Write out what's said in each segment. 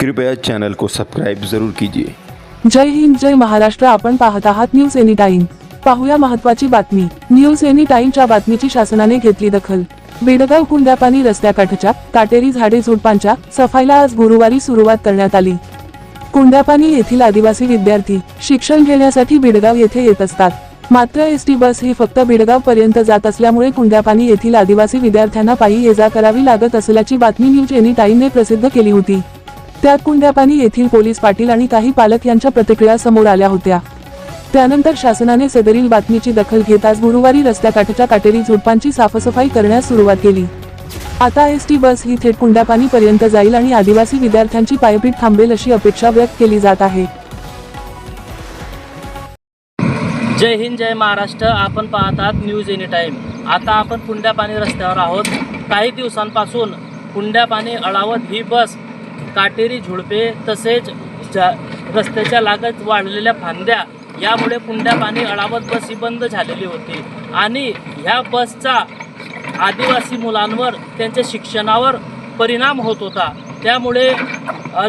कृपया चॅनल को सबस्क्राईब जरूर कीजिए। जय हिंद जय महाराष्ट्र आपण पाहत आहात न्यूज एनी टाइम पाहूया महत्वाची बातमी. न्यूज एनी टाइमच्या बातमीची शासनाने घेतली दखल. बेडगाव कुंड्यापानी रस्त्याकाठच्या काटेरी झाडे झुडपांच्या सफाईला आज गुरुवारी सुरुवात करण्यात आली. कुंड्यापानी येथील आदिवासी विद्यार्थी शिक्षण घेण्यासाठी बेडगाव येथे येत असतात. मात्र एस टी बस ही फक्त बिडगाव पर्यंत जात असल्यामुळे कुंड्यापानी येथील आदिवासी विद्यार्थ्यांना पायी ये जा करावी लागत असल्याची बातमी न्यूज एनी टाइमने प्रसिद्ध केली होती. त्यात कुंड्यापानी येथील पोलीस पाटील आणि काही पालक यांच्या प्रतिक्रिया समोर आल्या होत्या. त्यानंतर शासनाने सदरील बातमीची दखल घेत आज गुरुवारी रस्त्याकाठच्या काटेरी झुडपांची साफसफाई करण्यास सुरुवात केली. आता एस टी बस ही थेट कुंड्यापानी पर्यंत जाईल आणि आदिवासी विद्यार्थ्यांची पायपीट थांबेल अशी अपेक्षा व्यक्त केली जात आहे. जय हिंद जय महाराष्ट्र. आपण पाहत आहात न्यूज एनी टाईम आता आपण पुंड्यापाणी रस्त्यावर आहोत. काही दिवसांपासून पुंड्यापाणी अळावत ही बस काटेरी झुडपे तसेच रस्त्याच्या लागत वाढलेल्या फांद्या यामुळे पुंड्यापाणी अळावत बस ही बंद झालेली होती. आणि ह्या बसचा आदिवासी मुलांवर त्यांच्या शिक्षणावर परिणाम होत होता. त्यामुळे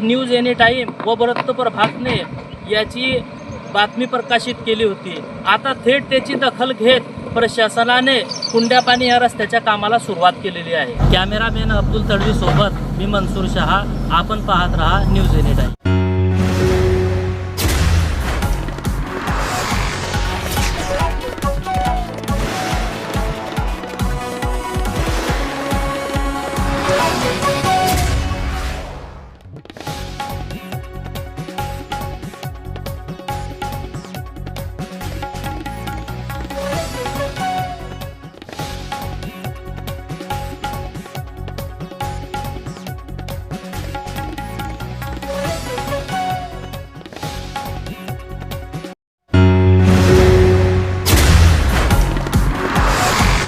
न्यूज एनी टाईम व वृत्तप्रभातने याची बातमी प्रकाशित केली होती. आता थेट त्याची दखल घेत प्रशासनाने कुंड्यापाणी या रस्त्याच्या कामाला सुरुवात केलेली आहे. कॅमेरामॅन अब्दुल तडवी सोबत मी मनसूर शहा. आपण पाहत रहा न्यूज एनी टाईम